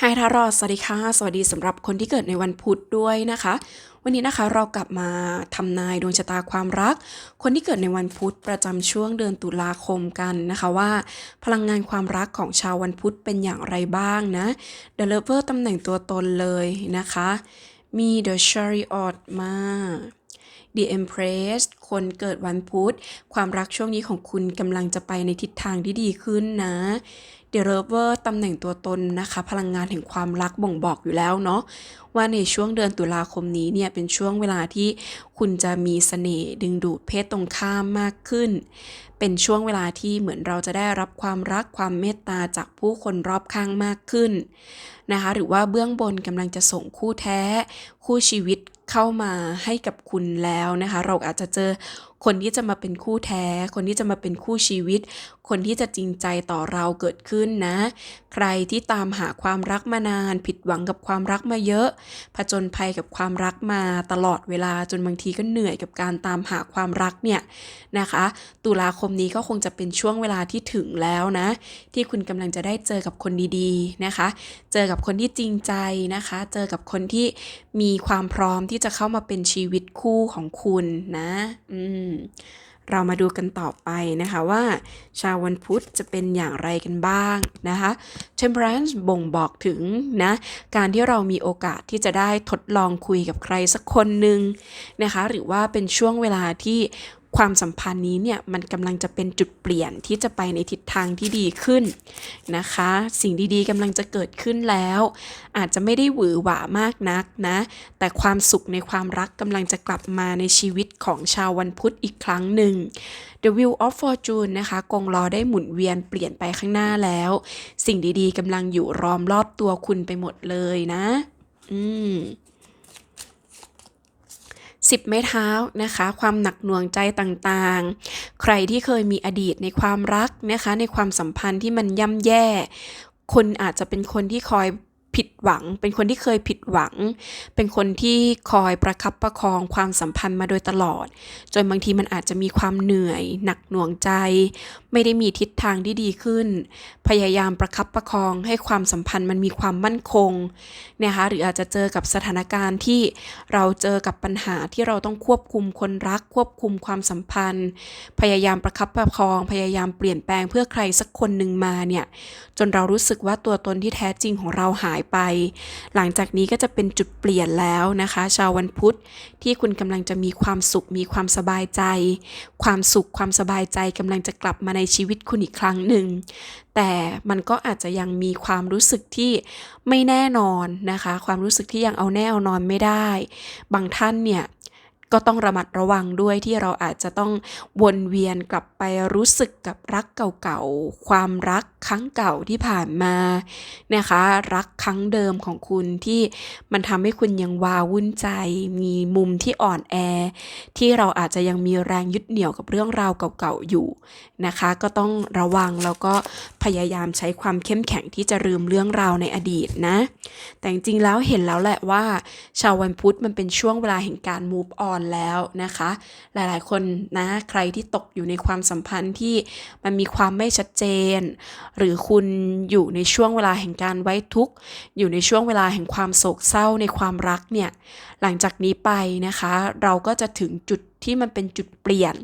ไฮทารอสสวัสดีค่ะ สวัสดีสำหรับคนที่เกิดในวันพุธด้วยนะคะ วันนี้นะคะเรากลับมาทำนายดวงชะตาความรัก คนที่เกิดในวันพุธประจำช่วงเดือนตุลาคมกันนะคะว่า พลังงานความรักของชาววันพุธเป็นอย่างไรบ้างนะ The Lover ตำแหน่งตัวตนเลยนะคะ มี The Chariot มา The Empress คนเกิดวันพุธ ความรักช่วงนี้ของคุณกำลังจะไปในทิศทางที่ดีขึ้นนะ The Lover ตำแหน่งตัวตนนะคะ พลังงานแห่งความรักบ่งบอกอยู่แล้วเนาะว่าในช่วงเดือนตุลาคมนี้เนี่ยเป็นช่วงเวลาที่คุณจะมีเสน่ห์ดึงดูดเพศตรงข้ามมากขึ้น เป็นช่วงเวลาที่เหมือนเราจะได้รับความรักความเมตตาจากผู้คนรอบข้างมากขึ้นนะคะหรือว่าเบื้องบนกำลังจะส่งคู่แท้ คู่ชีวิตเข้ามาให้กับคุณแล้วนะคะ เราอาจจะเจอคนที่จะมาเป็นคู่แท้ คนที่จะมาเป็นคู่ชีวิต คนที่จะจริงใจต่อเราเกิดขึ้นนะ ใครที่ตามหาความรักมานาน ผิดหวังกับความรักมาเยอะ ผจญภัยกับความรักมาตลอดเวลาจนบางทีก็เหนื่อยกับการตามหาความรักเนี่ยนะคะ ตุลาคมนี้ก็คงจะเป็นช่วงเวลาที่ถึงแล้วนะ ที่คุณกำลังจะได้เจอกับคนดีๆนะคะ เจอกับคนที่จริงใจนะคะ เจอกับคนที่มีความพร้อมที่จะเข้ามาเป็นชีวิตคู่ของคุณนะ อืมเรามาดูกันต่อไปนะคะว่า ชาววันพุธจะเป็นอย่างไรกันบ้างนะคะ Temperance บ่งบอกถึงนะการที่เรามีโอกาสที่จะได้ทดลองคุยกับใครสักคนหนึ่งนะคะ หรือว่าเป็นช่วงเวลาที่ ความสัมพันธ์นี้เนี่ยมันกำลังจะเป็นจุดเปลี่ยนที่จะไปในทิศทางที่ดีขึ้นนะคะ สิ่งดีๆกำลังจะเกิดขึ้นแล้ว อาจจะไม่ได้หวือหวามากนักนะ แต่ความสุขในความรักกำลังจะกลับมาในชีวิตของชาววันพุธอีกครั้งหนึ่ง The Wheel of Fortune นะคะกงล้อได้หมุนเวียนเปลี่ยนไปข้างหน้าแล้ว สิ่งดีๆกำลังอยู่ล้อมรอบตัวคุณไปหมดเลยนะ อืม สิบไม้เท้านะคะ ความหนักหน่วงใจต่างๆ ใครที่เคยมีอดีตในความรักนะคะ ในความสัมพันธ์ที่มันย่ำแย่คนอาจจะเป็นคนที่คอย ผิดหวัง เป็นคนที่เคยผิดหวัง เป็นคนที่คอยประคับประคองความสัมพันธ์มาโดยตลอด จนบางทีมันอาจจะมีความเหนื่อย หนักหน่วงใจ ไม่ได้มีทิศทางที่ดีขึ้น พยายามประคับประคองให้ความสัมพันธ์มันมีความมั่นคงนะคะหรืออาจจะเจอกับสถานการณ์ที่เราเจอกับปัญหาที่เราต้องควบคุมคนรัก ควบคุมความสัมพันธ์ พยายามประคับประคอง พยายามเปลี่ยนแปลงเพื่อใครสักคนหนึ่งมาเนี่ยจนเรารู้สึกว่าตัวตนที่แท้จริงของเราหายไป หลังจากนี้ก็จะเป็นจุดเปลี่ยนแล้วนะคะ ชาววันพุธที่คุณกำลังจะมีความสุขมีความสบายใจ ความสุขความสบายใจกำลังจะกลับมาในชีวิตคุณอีกครั้งหนึ่งแต่มันก็อาจจะยังมีความรู้สึกที่ไม่แน่นอนนะคะ ความรู้สึกที่ยังเอาแน่เอานอนไม่ได้ บางท่านเนี่ย ก็ต้องระมัดระวังด้วยที่เราอาจจะต้องวนเวียนกลับไปรู้สึกกับรักเก่าๆ ความรักครั้งเก่าที่ผ่านมานะคะ รักครั้งเดิมของคุณที่มันทำให้คุณยังวาวุ่นใจ มีมุมที่อ่อนแอ ที่เราอาจจะยังมีแรงยึดเหนี่ยวกับเรื่องราวเก่าๆอยู่นะคะ ก็ต้องระวังแล้วก็พยายามใช้ความเข้มแข็งที่จะลืมเรื่องราวในอดีตนะ แต่จริงๆแล้วเห็นแล้วแหละว่า ชาววันพุธมันเป็นช่วงเวลาแห่งการ move on แล้วนะคะ หลายๆคนนะใครที่ตกอยู่ในความสัมพันธ์ที่มันมีความไม่ชัดเจน หรือคุณอยู่ในช่วงเวลาแห่งการไว้ทุกข์ อยู่ในช่วงเวลาแห่งความโศกเศร้าในความรักเนี่ย หลังจากนี้ไปนะคะ เราก็จะถึงจุด ที่มันเป็นจุดเปลี่ยน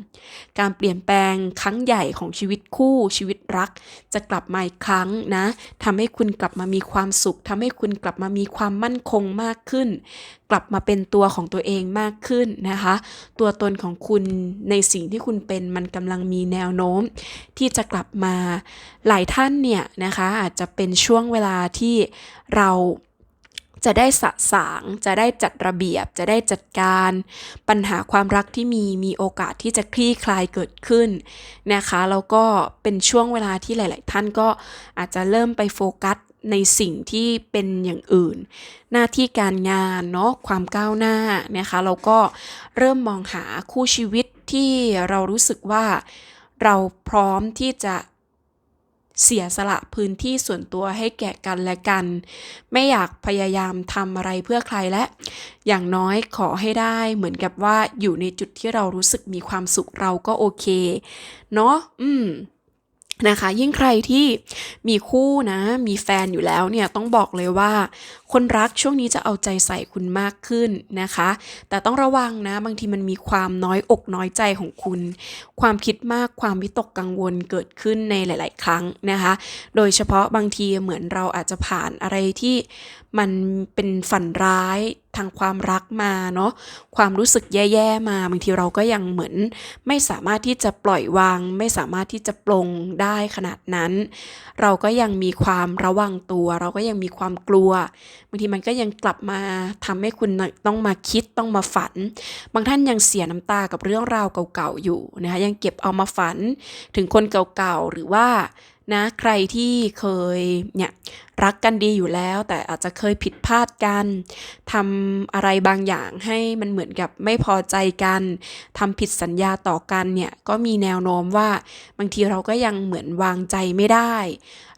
การเปลี่ยนแปลงครั้งใหญ่ของชีวิตคู่ชีวิตรัก จะกลับมาอีกครั้งนะทำให้คุณกลับมามีความสุขทำให้คุณกลับมามีความมั่นคงมากขึ้น กลับมาเป็นตัวของตัวเองมากขึ้นนะคะ ตัวตนของคุณในสิ่งที่คุณเป็นมันกำลังมีแนวโน้ม ที่จะกลับมาหลายท่านเนี่ยนะคะอาจจะเป็นช่วงเวลาที่เรา จะได้สะสาง จะได้จัดระเบียบ จะได้จัดการ ปัญหาความรักที่มีมีโอกาสที่จะคลี่คลายเกิดขึ้นนะคะแล้วก็เป็นช่วงเวลาที่หลาย ๆ ท่านก็อาจจะเริ่มไปโฟกัสในสิ่งที่เป็นอย่างอื่น หน้าที่การงานเนาะความก้าวหน้านะคะเราก็เริ่มมองหาคู่ชีวิตที่เรารู้สึกว่าเราพร้อมที่จะ เสียสละพื้นที่ส่วนตัวให้แก่กันและกัน ไม่อยากพยายามทำอะไรเพื่อใครและ อย่างน้อยขอให้ได้เหมือนกับว่าอยู่ในจุดที่เรารู้สึกมีความสุขเราก็โอเค เนาะอืม นะคะ ยิ่งใครที่มีคู่นะ มีแฟนอยู่แล้วเนี่ยต้องบอกเลยว่า คนรักช่วงนี้จะเอาใจใส่คุณมากขึ้นนะคะ แต่ต้องระวังนะ บางทีมันมีความน้อยอกน้อยใจของคุณ ความคิดมากความวิตกกังวลเกิดขึ้นในหลาย ๆ ครั้งนะคะ โดยเฉพาะบางทีเหมือนเราอาจจะผ่านอะไรที่มันเป็นฝันร้าย ทางความรักมาเนาะความรู้สึกแย่ๆมาบางทีเราก็ยังเหมือน ไม่สามารถที่จะปล่อยวาง ไม่สามารถที่จะปลงได้ขนาดนั้น เราก็ยังมีความระวังตัว เราก็ยังมีความกลัวบางทีมันก็ยังกลับมาทำให้คุณต้องมาคิดต้องมาฝัน บางท่านยังเสียน้ำตากับเรื่องราวเก่าๆอยู่นะคะยังเก็บเอามาฝัน ถึงคนเก่าๆหรือว่า นะใครที่เคยเนี่ยรักกันดีอยู่แล้ว แต่อาจจะเคยผิดพลาดกันทำอะไรบางอย่างให้มันเหมือนกับไม่พอใจกันทำผิดสัญญาต่อกันเนี่ยก็มีแนวโน้มว่าบางทีเราก็ยังเหมือนวางใจไม่ได้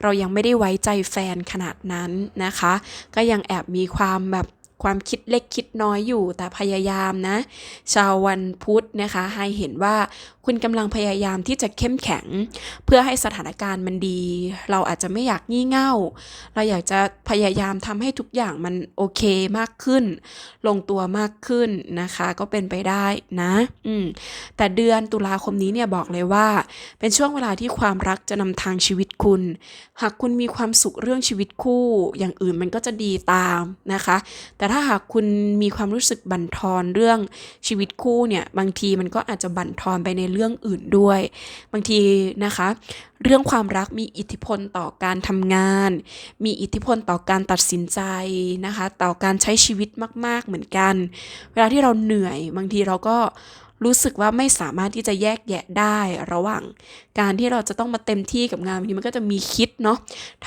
เรายังไม่ได้ไว้ใจแฟนขนาดนั้นนะคะ ก็ยังแอบมีความแบบความคิดเล็กคิดน้อยอยู่แต่พยายามนะ ชาววันพุธนะคะ ให้เห็นว่า คุณกำลังพยายามที่จะเข้มแข็ง เพื่อให้สถานการณ์มันดี เราอาจจะไม่อยากงี่เง่า เราอยากจะพยายามทำให้ทุกอย่างมันโอเคมากขึ้น ลงตัวมากขึ้นนะคะ ก็เป็นไปได้นะอืมแต่เดือนตุลาคมนี้เนี่ยบอกเลยว่า เป็นช่วงเวลาที่ความรักจะนำทางชีวิตคุณ หากคุณมีความสุขเรื่องชีวิตคู่ อย่างอื่นมันก็จะดีตามนะคะ แต่ถ้าหากคุณมีความรู้สึกบั่นทอนเรื่องชีวิตคู่เนี่ยบางทีมันก็อาจจะบั่นทอนไปในเรื่องอื่นด้วย บางทีนะคะ เรื่องความรักมีอิทธิพลต่อการทำงาน มีอิทธิพลต่อการตัดสินใจนะคะ ต่อการใช้ชีวิตมาก ๆเหมือนกัน เวลาที่เราเหนื่อย บางทีเราก็ รู้สึกว่าไม่สามารถที่จะแยกแยะได้ระหว่าง การที่เราจะต้องมาเต็มที่กับงานบางทีมันก็จะมีคิดเนาะ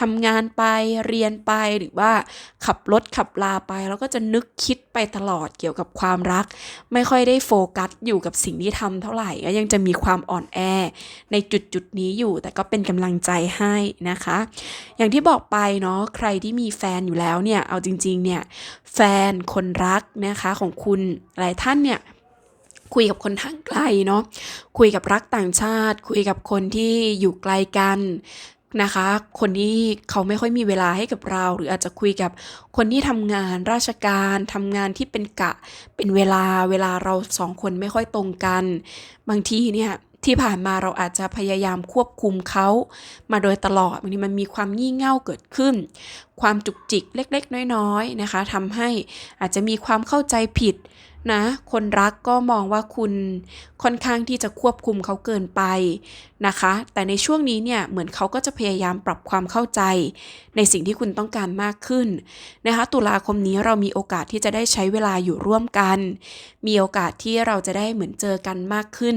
ทำงานไปเรียนไปหรือว่าขับรถขับลาไป แล้วก็จะนึกคิดไปตลอดเกี่ยวกับความรัก ไม่ค่อยได้โฟกัสอยู่กับสิ่งที่ทำเท่าไหร่ก็ยังจะมีความอ่อนแอ ในจุดจุดนี้อยู่ แต่ก็เป็นกำลังใจให้นะคะ อย่างที่บอกไปเนาะใครที่มีแฟนอยู่แล้วเนี่ยเอาจริงๆเนี่ยแฟนคนรักนะคะของคุณหลายท่านเนี่ย คุยกับคนทางไกลเนาะคุยกับรักต่างชาติ คุยกับคนที่อยู่ไกลกันนะคะ คนที่เขาไม่ค่อยมีเวลาให้กับเรา หรืออาจจะคุยกับคนที่ทำงานราชการทำงานที่เป็นกะเป็นเวลาเวลาเราสองคนไม่ค่อยตรงกัน บางทีเนี่ยที่ผ่านมาเราอาจจะพยายามควบคุมเขา มาโดยตลอดบางทีมันมีความงี่เง่าเกิดขึ้น ความจุกจิกเล็ก ๆ น้อยๆนะคะทำให้อาจจะมีความเข้าใจผิด นะ คนรักก็มองว่าคุณค่อนข้างที่จะควบคุมเขาเกินไปนะคะ แต่ในช่วงนี้เนี่ยเหมือนเขาก็จะพยายามปรับความเข้าใจ ในสิ่งที่คุณต้องการมากขึ้นนะคะ ตุลาคมนี้เรามีโอกาสที่จะได้ใช้เวลาอยู่ร่วมกัน มีโอกาสที่เราจะได้เหมือนเจอกันมากขึ้น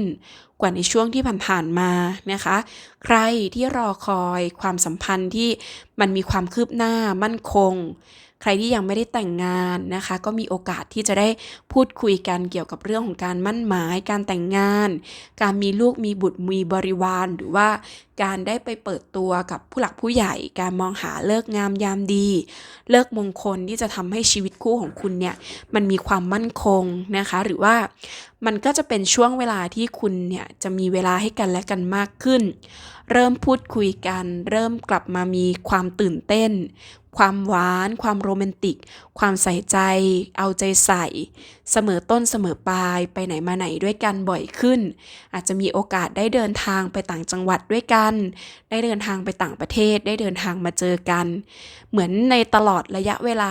กว่าในช่วงที่ผ่านๆมานะคะ ใครที่รอคอยความสัมพันธ์ที่มันมีความคืบหน้ามั่นคง ใครที่ยังไม่ได้แต่งงานนะคะ ก็มีโอกาสที่จะได้พูดคุยกันเกี่ยวกับเรื่องของการมั่นหมาย การแต่งงาน การมีลูกมีบุตรมีบริวาร หรือว่าการได้ไปเปิดตัวกับผู้หลักผู้ใหญ่ การมองหาเลิกงามยามดี เลิกมงคลที่จะทำให้ชีวิตคู่ของคุณเนี่ยมันมีความมั่นคงนะคะ หรือว่ามันก็จะเป็นช่วงเวลาที่คุณเนี่ยจะมีเวลาให้กันและกันมากขึ้น เริ่มพูดคุยกัน เริ่มกลับมามีความตื่นเต้น ความหวาน ความโรแมนติก ความใส่ใจ เอาใจใส่ เสมอต้นเสมอปลาย ไปไหนมาไหนด้วยกันบ่อยขึ้น อาจจะมีโอกาสได้เดินทางไปต่างจังหวัดด้วยกัน ได้เดินทางไปต่างประเทศ ได้เดินทางมาเจอกัน เหมือนในตลอดระยะเวลา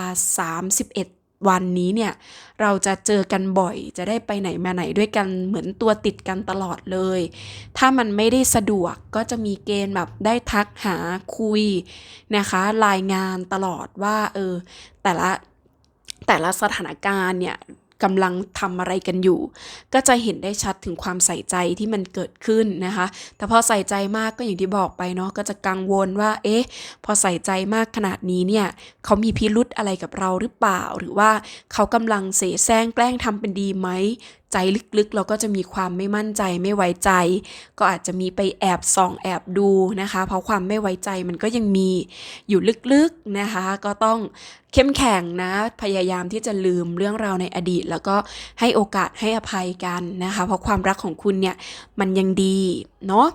31 วันนี้เนี่ย เราจะเจอกันบ่อย จะได้ไปไหนมาไหนด้วยกันเหมือนตัวติดกันตลอดเลย ถ้ามันไม่ได้สะดวกก็จะมีเกณฑ์แบบได้ทักหาคุยนะคะ รายงานตลอดว่าเออแต่ละแต่ละสถานการณ์เนี่ย กำลังทำอะไรกันอยู่ ก็จะเห็นได้ชัดถึงความใส่ใจที่มันเกิดขึ้นนะคะ แต่พอใส่ใจมากก็อย่างที่บอกไปเนาะก็จะกังวลว่า เอ๊ะ พอใส่ใจมากขนาดนี้เนี่ยเขามีพิรุธอะไรกับเราหรือเปล่า หรือว่าเขากำลังเสแสร้งแกล้งทำเป็นดีไหม ใจลึกๆ เราก็จะมีความไม่มั่นใจไม่ไว้ใจ ก็อาจจะมีไปแอบส่องแอบดูนะคะ เพราะความไม่ไว้ใจมันก็ยังมีอยู่ลึกๆนะคะ ก็ต้องเข้มแข็งนะ พยายามที่จะลืมเรื่องราวในอดีต แล้วก็ให้โอกาสให้อภัยกันนะคะ เพราะความรักของคุณเนี่ยมันยังดีเนาะ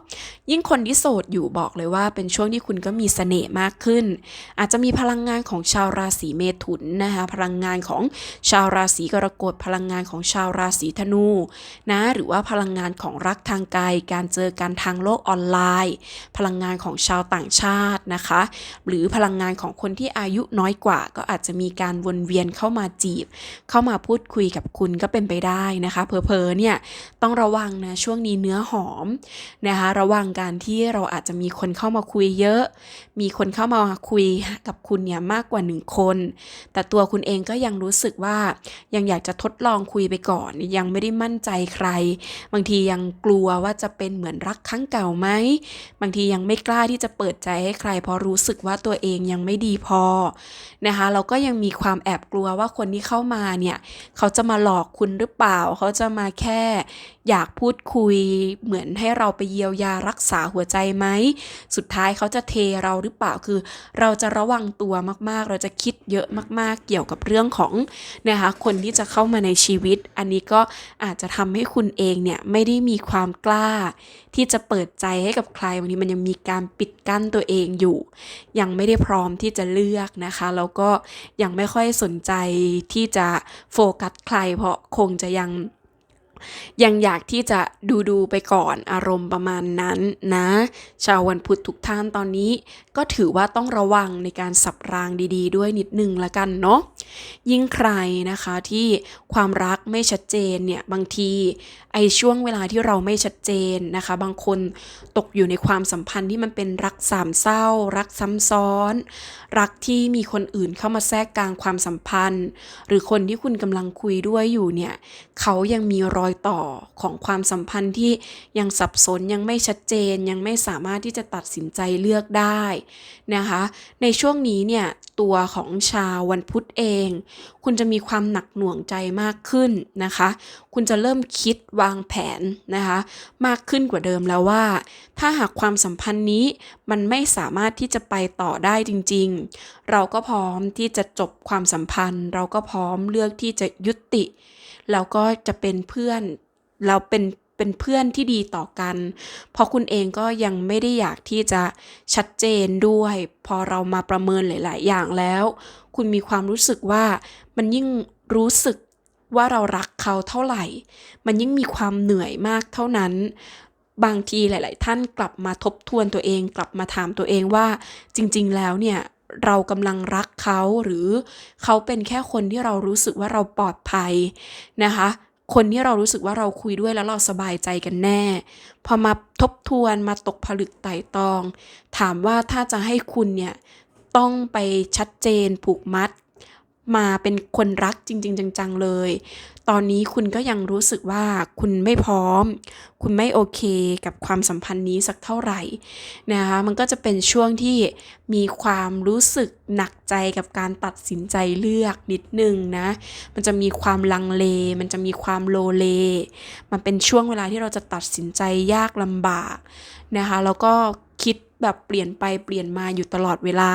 ยิ่งคนที่โสดอยู่บอกเลยว่า เป็นช่วงที่คุณก็มีเสน่ห์มากขึ้น อาจจะมีพลังงานของชาวราศีเมถุนนะคะพลังงานของชาวราศีกรกฎพลังงานของชาวราศีธนูนะหรือว่าพลังงานของรักทางไกล การเจอกันทางโลกออนไลน์ พลังงานของชาวต่างชาตินะคะ หรือพลังงานของคนที่อายุน้อยกว่า ก็อาจจะมีการวนเวียนเข้ามาจีบ เข้ามาพูดคุยกับคุณก็เป็นไปได้นะคะเพอๆเนี่ยต้องระวังนะช่วงนี้เนื้อหอมนะคะระวังการที่เราอาจจะมีคนเข้ามาคุยเยอะ มีคนเข้ามาคุยกับคุณเนี่ยมากกว่าหนึ่งคน แต่ตัวคุณเองก็ยังรู้สึกว่ายังอยากจะทดลองคุยไปก่อนยังไม่ไม่ได้มั่นใจใคร บางทียังกลัวว่าจะเป็นเหมือนรักครั้งเก่าไหม บางทียังไม่กล้าที่จะเปิดใจให้ใคร เพราะรู้สึกว่าตัวเองยังไม่ดีพอนะคะเราก็ยังมีความแอบกลัวว่าคนที่เข้ามาเนี่ย เขาจะมาหลอกคุณหรือเปล่า เขาจะมาแค่อยากพูดคุยเหมือนให้เราไปเยียวยารักษาหัวใจไหม สุดท้ายเขาจะเทเราหรือเปล่าคือ เราจะระวังตัวมากๆ เราจะคิดเยอะมากๆ เกี่ยวกับเรื่องของนะคะคนที่จะเข้ามาในชีวิต อันนี้ก็อาจจะทำให้คุณเองเนี่ยไม่ได้มีความกล้า ที่จะเปิดใจให้กับใครบางทีมันยังมีการปิดกั้นตัวเองอยู่ ยังไม่ได้พร้อมที่จะเลือกนะคะ แล้วก็ยังไม่ค่อยสนใจที่จะโฟกัสใคร เพราะคงจะยังยังอยากที่จะดูดูไปก่อนอารมณ์ประมาณนั้นนะ ชาววันพุธทุกท่านตอนนี้ ก็ถือว่าต้องระวังในการสับรางดี ๆ ด้วยนิดนึงละกันเนาะ ยิ่งใครนะคะที่ความรักไม่ชัดเจนเนี่ยบางทีไอช่วงเวลาที่เราไม่ชัดเจนนะคะ บางคนตกอยู่ในความสัมพันธ์ที่มันเป็นรักสามเศร้า รักซ้ำซ้อน รักที่มีคนอื่นเข้ามาแทรกกลางความสัมพันธ์ หรือคนที่คุณกำลังคุยด้วยอยู่เนี่ยเขายังมีรอยต่อของความสัมพันธ์ที่ยังสับสนยังไม่ชัดเจนยังไม่สามารถที่จะตัดสินใจเลือกได้นะคะ ในช่วงนี้เนี่ยตัวของชาววันพุธเองคุณจะมีความหนักหน่วงใจมากขึ้นนะคะ คุณจะเริ่มคิดวางแผนนะคะ มากขึ้นกว่าเดิมแล้วว่า ถ้าหากความสัมพันธ์นี้มันไม่สามารถที่จะไปต่อได้จริง ๆ เราก็พร้อมที่จะจบความสัมพันธ์ เราก็พร้อมเลือกที่จะยุติ แล้วก็จะเป็นเพื่อนเราเป็น เป็นเพื่อนที่ดีต่อกัน เพราะคุณเองก็ยังไม่ได้อยากที่จะชัดเจนด้วย พอเรามาประเมินหลาย ๆ อย่างแล้ว คุณมีความรู้สึกว่ามันยิ่งรู้สึกว่าเรารักเขาเท่าไหร่ มันยิ่งมีความเหนื่อยมากเท่านั้น บางทีหลาย ๆ ท่านกลับมาทบทวนตัวเอง กลับมาถามตัวเองว่า จริง ๆ แล้วเนี่ยเรากำลังรักเขาหรือเขาเป็นแค่คนที่เรารู้สึกว่าเราปลอดภัยนะคะ คนที่เรารู้สึกว่าเราคุยด้วยแล้วเราสบายใจกันแน่ พอมาทบทวนมาตกผลึกไต่ตอง ถามว่าถ้าจะให้คุณเนี่ย ต้องไปชัดเจนผูกมัด มาเป็นคนรักจริง ๆ จังๆเลย ตอนนี้คุณก็ยังรู้สึกว่าคุณไม่พร้อม คุณไม่โอเคกับความสัมพันธ์นี้สักเท่าไหร่นะคะมันก็จะเป็นช่วงที่มีความรู้สึกหนักใจกับการตัดสินใจเลือกนิดนึงนะ มันจะมีความลังเล มันจะมีความโลเล มันเป็นช่วงเวลาที่เราจะตัดสินใจยากลำบากนะคะแล้วก็คิด แบบเปลี่ยนไปเปลี่ยนมาอยู่ตลอดเวลา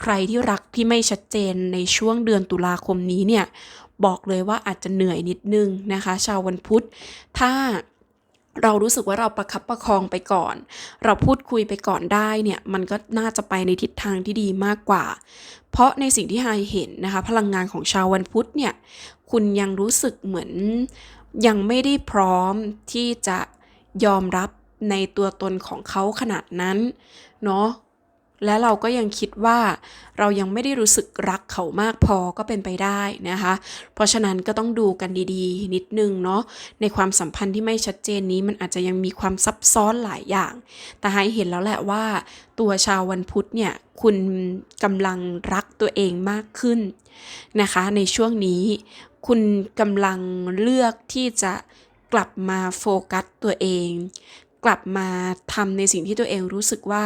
ใครที่รักที่ไม่ชัดเจนในช่วงเดือนตุลาคมนี้เนี่ย บอกเลยว่าอาจจะเหนื่อยนิดนึงนะคะ ชาววันพุธ ถ้าเรารู้สึกว่าเราประคับประคองไปก่อน เราพูดคุยไปก่อนได้เนี่ย มันก็น่าจะไปในทิศทางที่ดีมากกว่า เพราะในสิ่งที่ไฮเห็นนะคะ พลังงานของชาววันพุธเนี่ย คุณยังรู้สึกเหมือนยังไม่ได้พร้อมที่จะยอมรับ ในตัวตนของเขาขนาดนั้น เนาะและเราก็ยังคิดว่าเรายังไม่ได้รู้สึกรักเขามากพอก็เป็นไปได้นะคะ เพราะฉะนั้นก็ต้องดูกันดีๆ นิดนึงเนาะในความสัมพันธ์ที่ไม่ชัดเจนนี้มันอาจจะยังมีความซับซ้อนหลายอย่าง แต่ให้เห็นแล้วแหละว่า ตัวชาววันพุธเนี่ยคุณกำลังรักตัวเองมากขึ้นนะคะ ในช่วงนี้คุณกำลังเลือกที่จะกลับมาโฟกัสตัวเอง กลับมาทำในสิ่งที่ตัวเองรู้สึกว่า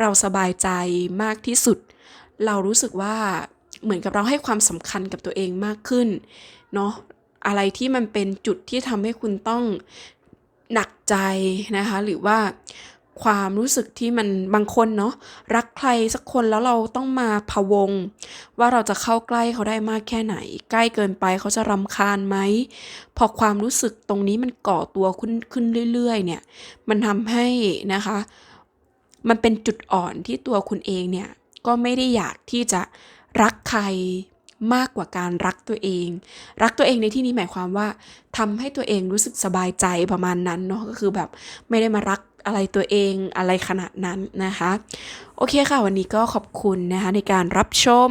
เราสบายใจมากที่สุด เรารู้สึกว่าเหมือนกับเราให้ความสำคัญกับตัวเองมากขึ้นเนาะอะไรที่มันเป็นจุดที่ทำให้คุณต้องหนักใจนะคะ หรือว่า ความรู้สึกที่มันบางคนเนาะรักใครสักคนแล้วเราต้องมาพะวง ว่าเราจะเข้าใกล้เขาได้มากแค่ไหน ใกล้เกินไปเขาจะรำคาญไหม พอความรู้สึกตรงนี้มันก่อตัวขึ้นขึ้นเรื่อย ๆ เนี่ย มันทำให้นะคะ มันเป็นจุดอ่อนที่ตัวคุณเองเนี่ย ก็ไม่ได้อยากที่จะรักใครมากกว่าการรักตัวเอง รักตัวเองในที่นี้หมายความว่าทำให้ตัวเองรู้สึกสบายใจประมาณนั้นเนาะก็คือแบบไม่ได้มารัก อะไรตัวเองอะไรขนาดนั้นนะคะ โอเคค่ะ วันนี้ก็ขอบคุณนะคะในการรับชม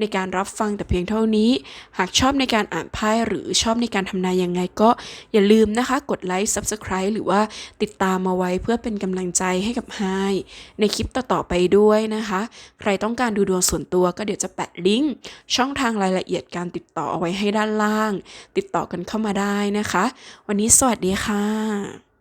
ในการรับฟังแต่เพียงเท่านี้ หากชอบในการอ่านไพ่หรือชอบในการทำนายยังไงก็อย่าลืมนะคะ กดไลค์ Subscribe หรือว่าติดตามมาไว้เพื่อเป็นกำลังใจให้กับไฮในคลิปต่อๆไปด้วยนะคะ ใครต้องการดูดวงส่วนตัวก็เดี๋ยวจะแปะลิงก์ช่องทางรายละเอียดการติดต่อเอาไว้ให้ด้านล่าง ติดต่อกันเข้ามาได้นะคะ วันนี้สวัสดีค่ะ